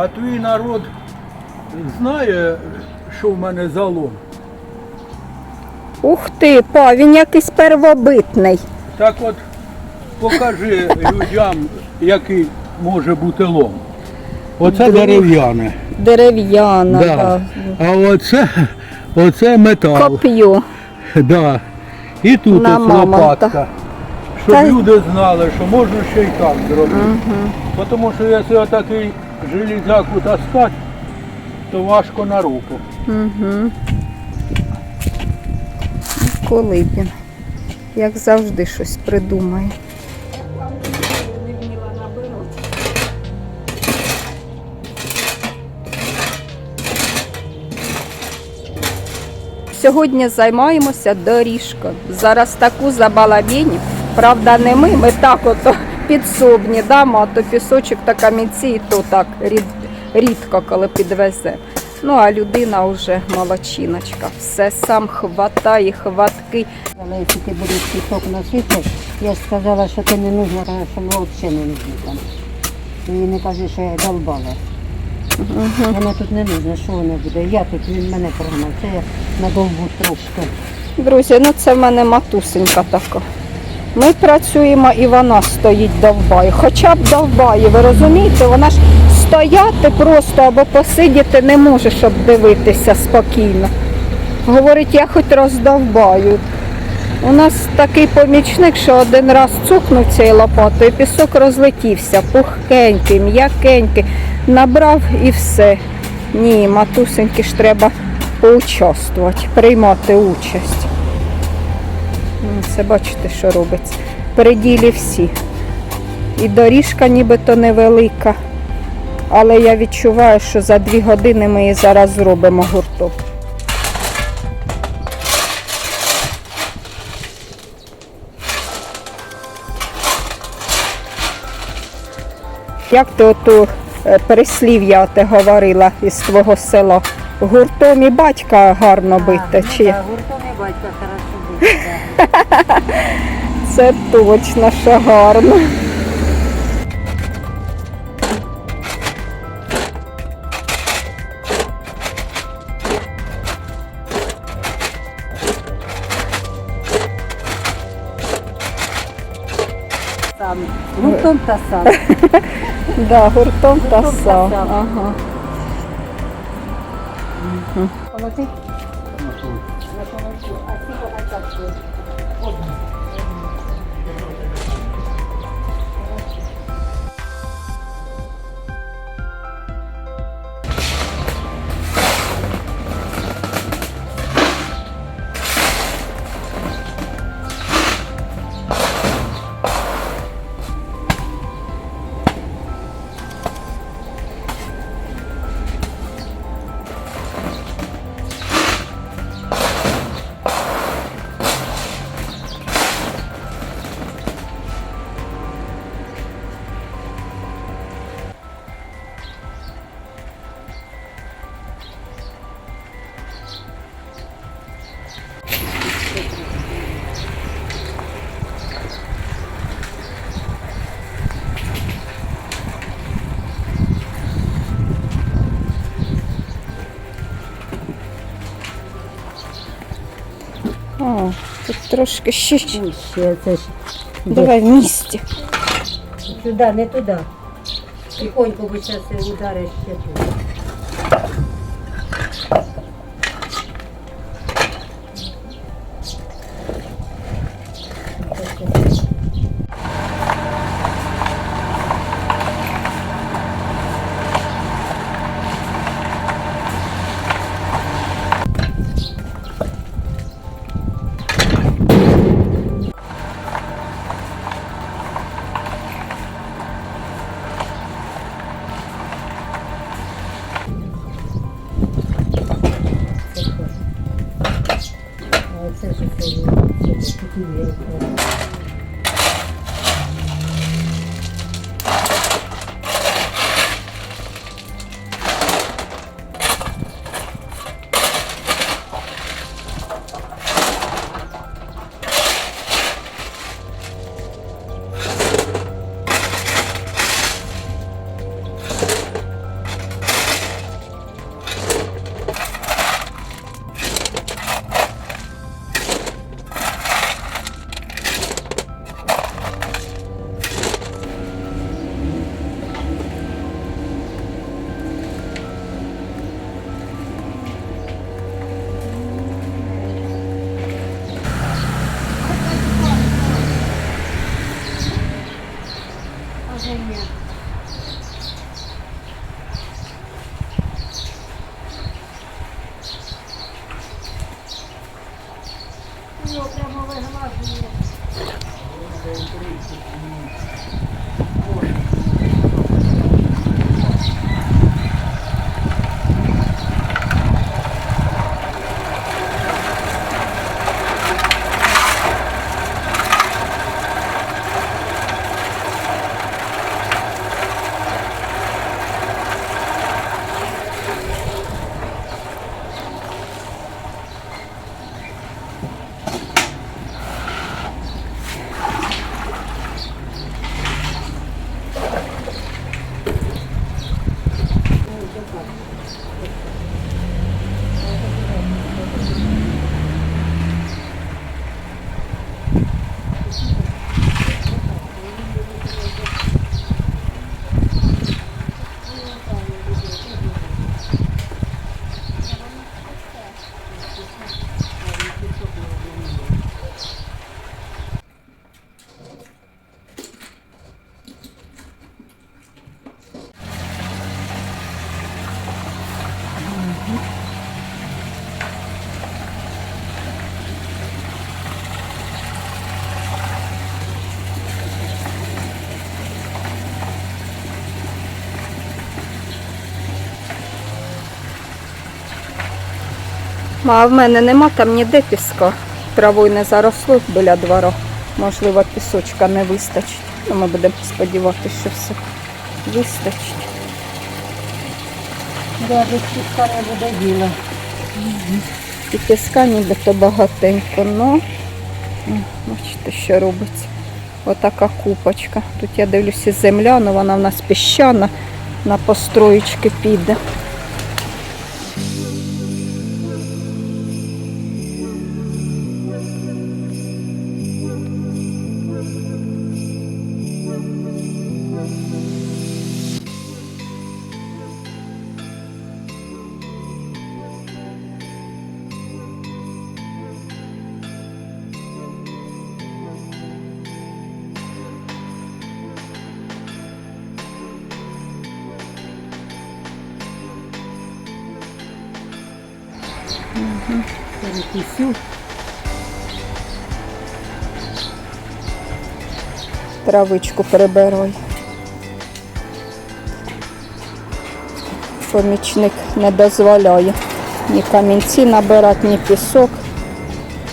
А твій народ знає, що в мене залом? Ух ти, па, він якийсь первобитний. Так от покажи людям, який може бути лом. Оце дерев'яне. Дерев'яна, Да. да. А оце, оце метал. коп'ю. Да. І тут На ось мамонта. лопатка. Щоб Та й- люди знали, що можна ще й так зробити. Тому що якщо такий железяку таскати, то важко на руку. Угу. Коли він, як завжди, щось придумає. Сьогодні займаємося доріжкою. Зараз таку забалабінів. Правда, не ми, ми так от підсобні, дамо, а то пісочок та камінці, і то так рід, рідко, коли підвезе. Ну, а людина вже молодчиночка. Все сам хватає, хватки. Але якщо ти будеш пісок носити, я ж сказала, що ти не нужна, що ми взагалі не нужні там. І не кажи, що я долбала. Вона тут не нужна, що вона буде? Я тут, він мене прогнав. Це я на довгу трошки. Друзі, ну це в мене матусенька така. Ми працюємо і вона стоїть довбає. Хоча б довбає, ви розумієте, вона ж стояти просто або посидіти не може, щоб дивитися спокійно. Говорить, я хоч роздовбаю. У нас такий помічник, що один раз цукнув цією лопатою, пісок розлетівся, пухкенький, м'якенький, набрав і все. Ні, матусеньки ж треба поучаствувати, приймати участь. Ну, Це бачите, що робиться. Переділі всі. І доріжка нібито невелика. Але я відчуваю, що за дві години ми її зараз зробимо гуртом. Як ти оту е, переслів'я те говорила із твого села? Гуртом і батька гарно бити. Чи? як? Гуртом і батька хорошо. Це точно, що гарно. Сам. Гуртом та сам. Да, гуртом та сам. сам. Ага. Тут трошки ще. ще. Це ж. Давай вмісті. місті. Сюди, не туди. Тихонько, бо зараз удариш ще тут. 時間でなりす。А в мене нема там ніде піска. Травою не заросло біля двора. Можливо, пісочка не вистачить. Ну, ми будемо сподіватися, що все вистачить. Да, піска не буде діла. І піска нібито багатенько, ну м, бачите, що робиться. Отака купочка. Тут я дивлюся земля, але вона в нас піщана, на построєчки піде. Травичку прибирай. Помічник не дозволяє ні камінці набирати, ні пісок.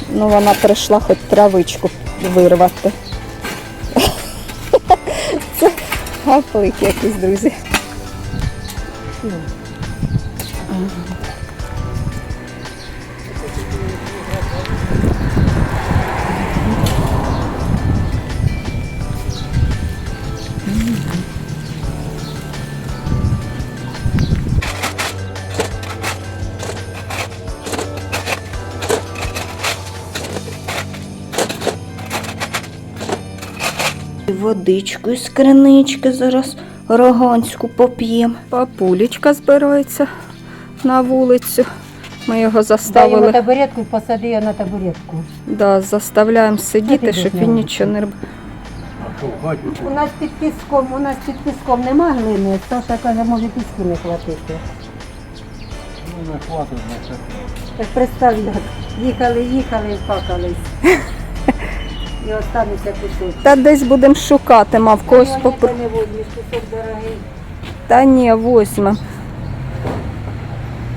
Ну, вона прийшла хоч травичку вирвати. Це гаплик якийсь, друзі. Водичку із кринички зараз роганську поп'ємо. Папулечка збирається на вулицю. Ми його Дай йому заставили. табуретку і посади його на табуретку. Да, заставляємо сидіти, щоб він нічого не робив. Що? У нас під піском, у нас під піском нема глини, Саша каже, може піску не хватити. Ну, не хватить. Так представ, як їхали, їхали і пакались. І останеться кусочок. Та десь будемо шукати, мав когось Я попро... не возьмеш, кусок дорогий. Та ні, возьмемо.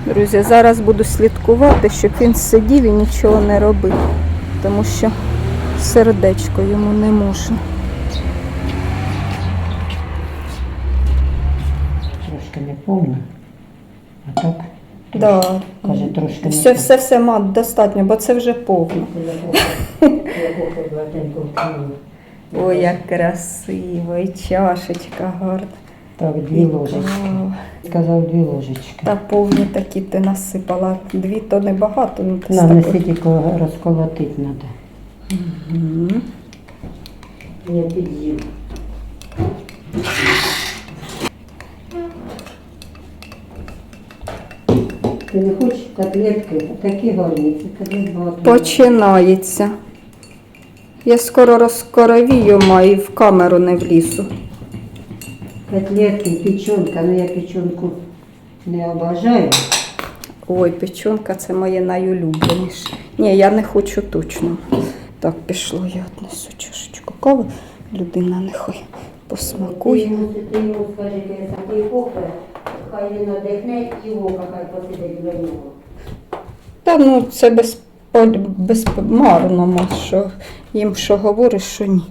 Друзі, зараз буду слідкувати, щоб він сидів і нічого не робив. Тому що сердечко йому не можна. Трошки не повно. А так, Да. каже, трошки не Все, все, все, мат, достатньо, бо це вже повно. Ой, як красиво, і чашечка гарна. Так, дві ложечки. Сказав дві ложечки. Та повні такі ти насипала. Дві то небагато, ну ти з На, не такої- тільки розколотити треба. Мгм. Я під'їм. Ти не хочеш котлетки? Такі гарні, це котлет багато. Починається. Я скоро розкоровію маю і в камеру не влізу. Котлетки, печенка, ну я печенку не обожаю. Ой, печінка це моє найулюбленіше. Ні, я не хочу точно. Так, пішло, я віднесу чашечку кави. Людина нехай посмакує. Ти йому скажи, ти такий кофе, хай він надихне і ока хай посидить для нього. Та ну це без, безмарно, що їм що говориш, що ні.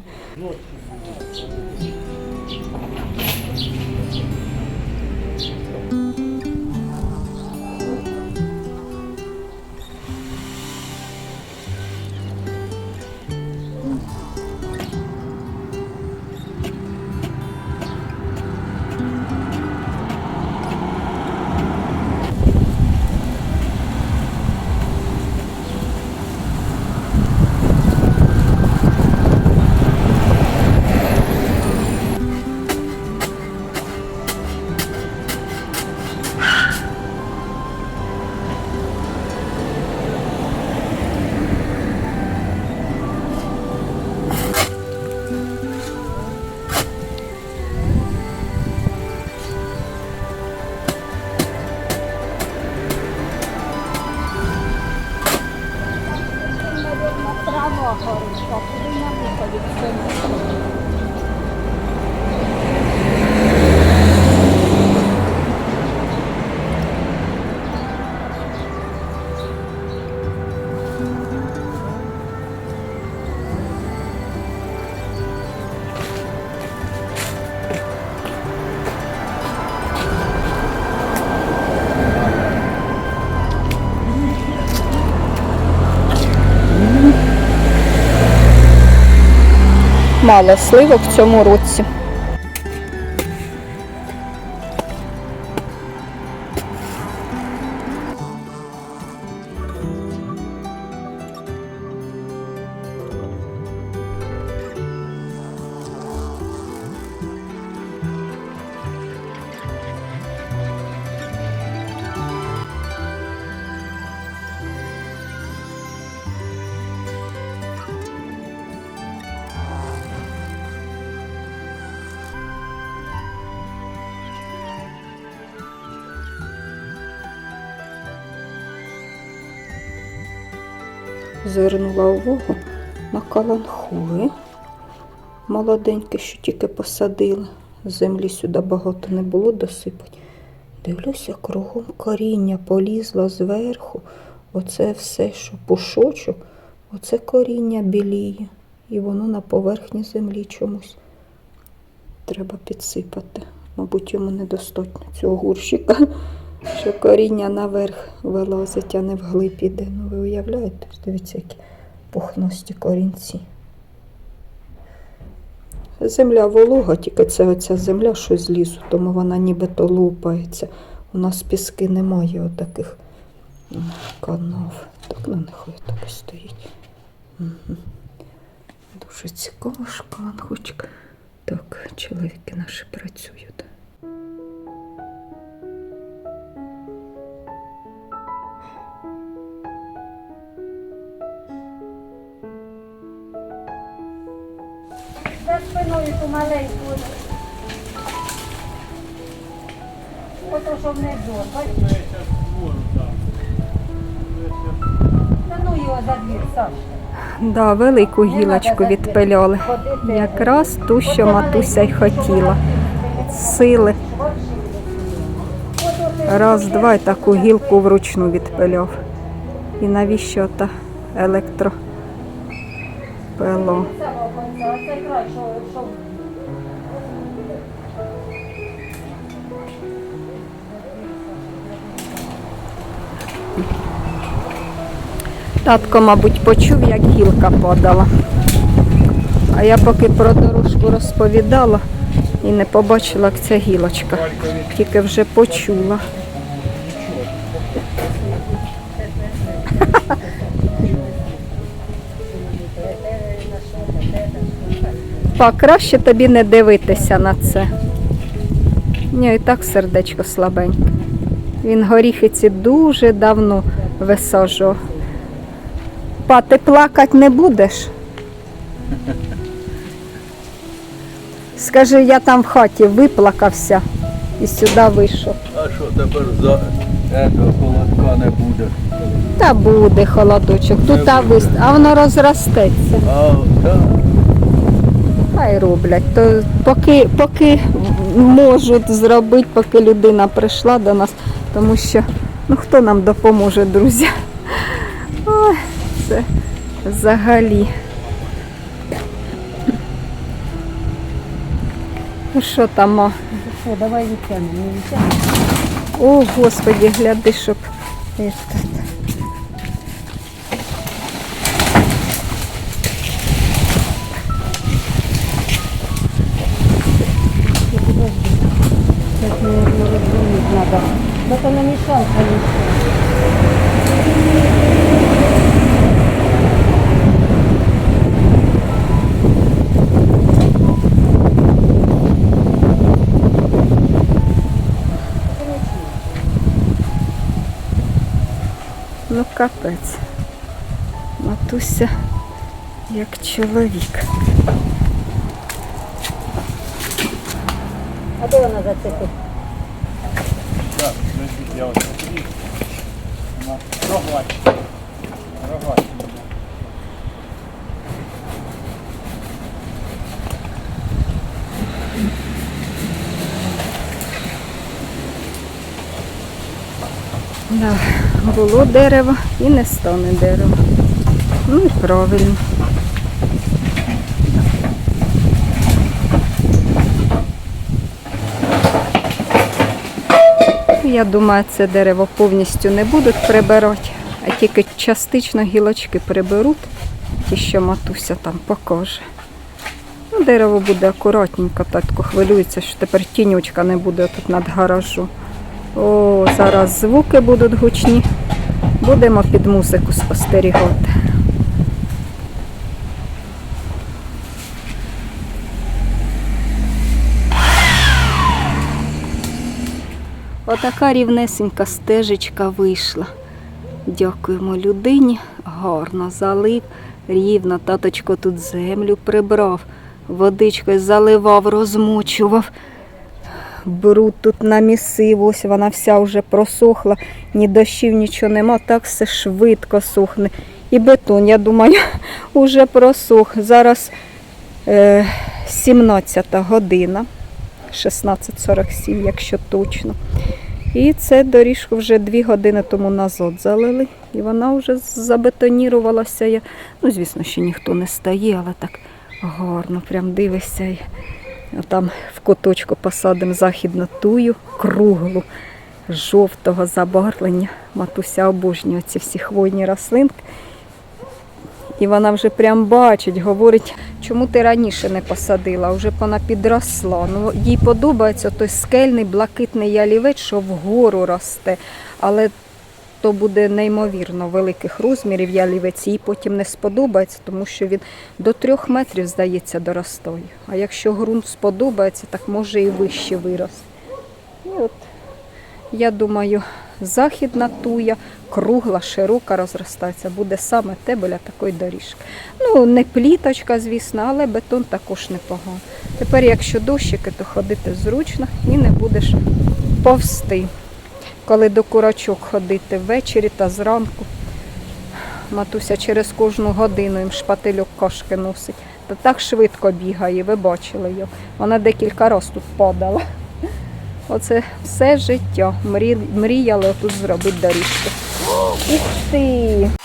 Мало сливок в цьому році. Звернула увагу на каланхури. Молоденькі, що тільки посадили. Землі сюди багато не було досипать. Дивлюся, кругом коріння полізло зверху. Оце все, що пушочок, оце коріння біліє. І воно на поверхні землі чомусь. Треба підсипати. Мабуть, йому недостатньо цього гурщика, що коріння наверх вилазить, а не вглиб іде. Ну, ви уявляєте? Дивіться, які пухнасті корінці. Земля волога, тільки це оця земля, що злізу, тому вона нібито лупається. У нас піски немає отаких канав. Так ну нехай так і стоїть. Дуже цікава шканхочка. Так, чоловіки наші працюють. За спиною ту маленьку. Ото, щоб не зор, бачиш? Та ну його за двір, Саш. Да, велику гілочку відпиляли. Якраз ту, що матуся й хотіла. Сили. Раз, два і таку гілку вручну відпиляв. І навіщо та електропило? Що Татко, мабуть, почув, як гілка падала. А я поки про дорожку розповідала і не побачила, як ця гілочка. Тільки вже почула. Па, краще тобі не дивитися на це. Ні, і так сердечко слабеньке. Він горіхи ці дуже давно висаджував. Па, ти плакати не будеш? Скажи, я там в хаті виплакався і сюди вийшов. А що тепер за этого холодка не буде? Та буде холодочок, тут та вист... а воно розростеться. А, так. Хай хай роблять. То поки, поки можуть зробити, поки людина прийшла до нас, тому що ну хто нам допоможе, друзі? Ой, це взагалі. Ну що там? а? Що, давай відтягнемо, не відтягнемо. О, господі, гляди, щоб. Да то намешался еще. Ну капець. Матуся як чоловік. А де вона зацепить? Так, значить, я смотрю. Вона рогачка. Рогачка. Да, було дерево і не стане дерево. Ну і правильно. Я думаю, це дерево повністю не будуть прибирати, а тільки частично гілочки приберуть, ті, що матуся там покаже. Ну, дерево буде акуратненько, татко хвилюється, що тепер тінючка не буде тут над гаражом. О, зараз звуки будуть гучні. Будемо під музику спостерігати. Отака рівнесенька стежечка вийшла. Дякуємо людині. Гарно залив, рівно. Таточко тут землю прибрав, водичкою заливав, розмочував. Бруд тут намісив, ось вона вся вже просохла, ні дощів, нічого нема, так все швидко сохне. І бетон, я думаю, уже просох. Зараз е, 17 година, 16.47, якщо точно. І це доріжку вже дві години тому назад залили. І вона вже забетонірувалася. Ну, звісно, що ніхто не стає, але так гарно, прям дивишся. І там в куточку посадимо західну тую, круглу, жовтого забарвлення. Матуся обожнює ці всі хвойні рослинки. І вона вже прям бачить, говорить, чому ти раніше не посадила, вже вона підросла. Ну, їй подобається той скельний блакитний ялівець, що вгору росте. Але то буде неймовірно великих розмірів ялівець, їй потім не сподобається, тому що він до трьох метрів, здається, доростає. А якщо ґрунт сподобається, так може і вище виросте. І от, я думаю, західна туя, кругла, широка розростається, буде саме те біля такої доріжки. Ну, не пліточка, звісно, але бетон також непогано. Тепер, якщо дощики, то ходити зручно і не будеш повсти. Коли до курочок ходити ввечері та зранку. Матуся через кожну годину їм шпательок кошки носить. Та так швидко бігає, ви бачили його. Вона декілька разів тут падала. Оце все життя. Мрі... Мріяли тут зробити доріжку. Ух ти!